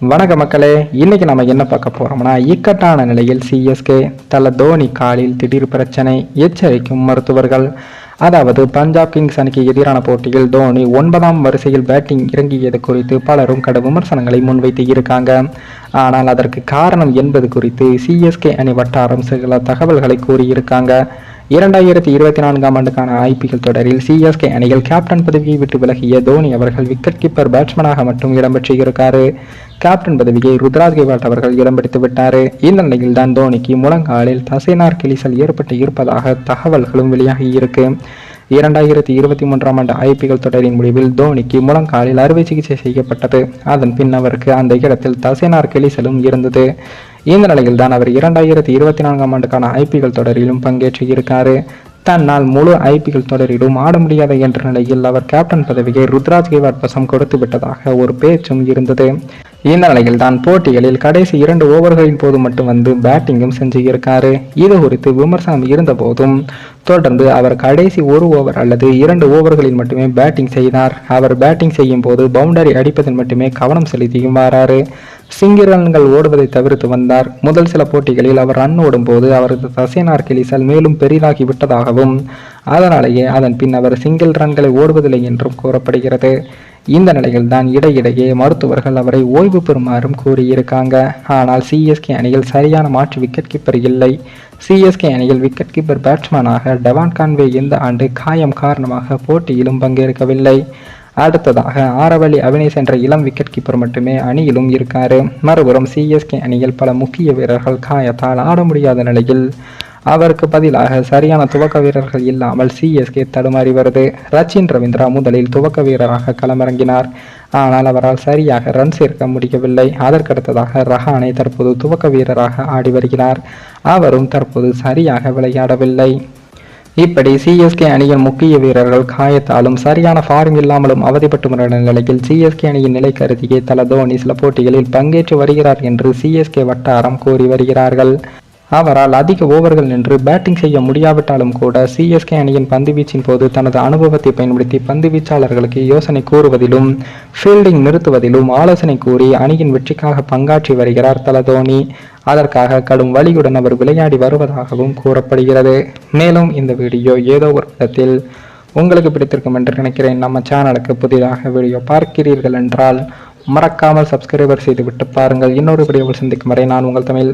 வணக்க மக்களே இன்னைக்கு நம்ம என்ன பார்க்க போறோம்னா இக்கட்டான நிலையில் சிஎஸ்கே தல தோனி காலில் திடீர் பிரச்சனை எச்சரிக்கும் மருத்துவர்கள். அதாவது பஞ்சாப் கிங்ஸ் அணிக்கு எதிரான போட்டியில் தோனி ஒன்பதாம் வரிசையில் பேட்டிங் இறங்கியது குறித்து பலரும் கடும் விமர்சனங்களை முன்வைத்து இருக்காங்க. ஆனால் அதற்கு காரணம் என்பது குறித்து சிஎஸ்கே அணி வட்டாரம் சில தகவல்களை கூறியிருக்காங்க. இரண்டாயிரத்தி இருபத்தி நான்காம் ஆண்டுக்கான ஐபிஎல் தொடரில் சிஎஸ்கே அணியில் கேப்டன் பதவியை விட்டு விலகிய தோனி அவர்கள் விக்கெட் கீப்பர் பேட்ஸ்மேனாக மட்டும் இடம்பெற்றிருக்காரு. கேப்டன் பதவியை ருத்ராஜ் கெவாட் அவர்கள் இடம்பிடித்து விட்டார். இந்த நிலையில் தான் தோனிக்கு முழங்காலில் தசைனார் கிளிசல் ஏற்பட்டு இருப்பதாக தகவல்களும் வெளியாகி இருக்கு. இரண்டாயிரத்தி இருபத்தி மூன்றாம் ஆண்டு ஐபிஎல் தொடரின் முடிவில் தோனிக்கு முழங்காலில் அறுவை சிகிச்சை செய்யப்பட்டது. அதன் பின் அவருக்கு அந்த இடத்தில் தசைனார் கிளிசலும் இருந்தது. இந்த நிலையில் தான் அவர் இரண்டாயிரத்தி இருபத்தி நான்காம் ஆண்டுக்கான ஐபிஎல் தொடரிலும் பங்கேற்று இருக்காரு. தன்னால் முழு ஐபிஎல் தொடரிலும் ஆட முடியாத என்ற நிலையில் அவர் கேப்டன் பதவியை ருத்ராஜ் கேவாட் வசம் கொடுத்து விட்டதாக ஒரு பேச்சும் இருந்தது. இந்த நிலையில் தான் போட்டிகளில் கடைசி இரண்டு ஓவர்களின் போது மட்டும் வந்து பேட்டிங்கும் செஞ்சு இருக்காரு. இது குறித்து விமர்சனம் இருந்த போதும் தொடர்ந்து அவர் கடைசி ஒரு ஓவர் அல்லது இரண்டு ஓவர்களில் மட்டுமே பேட்டிங் செய்தார். அவர் பேட்டிங் செய்யும் போது பவுண்டரி அடிப்பதில் மட்டுமே கவனம் செலுத்தியும் வராரு. சிங்கிள் ரன்கள் ஓடுவதை தவிர்த்து வந்தார். முதல் சில போட்டிகளில் அவர் ரன் ஓடும்போது அவரது தசைனார் கிளிசல் மேலும் பெரிதாகி விட்டதாகவும் அதனாலேயே அதன் பின் அவர் சிங்கிள் ரன்களை ஓடுவதில்லை என்றும் கூறப்படுகிறது. இந்த நிலையில் தான் இடையிடையே மருத்துவர்கள் அவரை ஓய்வு பெறுமாறும் கூறியிருக்காங்க. ஆனால் சிஎஸ்கே அணியில் சரியான மாற்று விக்கெட் கீப்பர் இல்லை. சிஎஸ்கே அணியில் விக்கெட் கீப்பர் பேட்ஸ்மேனாக டெவான் கான்வே இந்த ஆண்டு காயம் காரணமாக போட்டியிலும் பங்கேற்கவில்லை. அடுத்ததாக ஆரவழி அவினேஷ் என்ற இளம் விக்கெட் கீப்பர் மட்டுமே அணியிலும் இருக்காரு. மறுபுறம் சிஎஸ்கே அணியில் பல முக்கிய வீரர்கள் காயத்தால் ஆட முடியாத நிலையில் அவருக்கு பதிலாக சரியான துவக்க வீரர்கள் இல்லாமல் சிஎஸ்கே தடுமாறி வருது. ரச்சின் ரவீந்திரா முதலில் துவக்க வீரராக களமிறங்கினார். ஆனால் அவரால் சரியாக ரன் சேர்க்க முடியவில்லை. அதற்கடுத்ததாக ரஹானே தற்போது துவக்க வீரராக ஆடி வருகிறார். அவரும் தற்போது சரியாக விளையாடவில்லை. இப்படி சிஎஸ்கே அணியின் முக்கிய வீரர்கள் காயத்தாலும் சரியான ஃபார்ம் இல்லாமலும் அவதிப்பட்டு வரும் நிலையில் சிஎஸ்கே அணியின் நிலை கருதியே தல தோனி சில போட்டிகளில் பங்கேற்று வருகிறார் என்று சிஎஸ்கே வட்டாரம் கூறி வருகிறார்கள். அவரால் அதிக ஓவர்கள் நின்று பேட்டிங் செய்ய முடியாவிட்டாலும் கூட சிஎஸ்கே அணியின் பந்துவீச்சின் போது தனது அனுபவத்தை பயன்படுத்தி பந்து வீச்சாளர்களுக்கு யோசனை கூறுவதிலும் ஃபீல்டிங் நிறுத்துவதிலும் ஆலோசனை கூறி அணியின் வெற்றிக்காக பங்காற்றி வருகிறார் தல தோனி. அதற்காக கடும் வழியுடன் அவர் விளையாடி வருவதாகவும் கூறப்படுகிறது. மேலும் இந்த வீடியோ ஏதோ ஒரு விதத்தில் உங்களுக்கு பிடித்திருக்கும் என்று நினைக்கிறேன். நம்ம சேனலுக்கு புதிதாக வீடியோ பார்க்கிறீர்கள் என்றால் மறக்காமல் சப்ஸ்கிரைபர் செய்துவிட்டு பாருங்கள். இன்னொரு வீடியோவில் சந்திக்கும் வரை நான் உங்கள் தமிழ்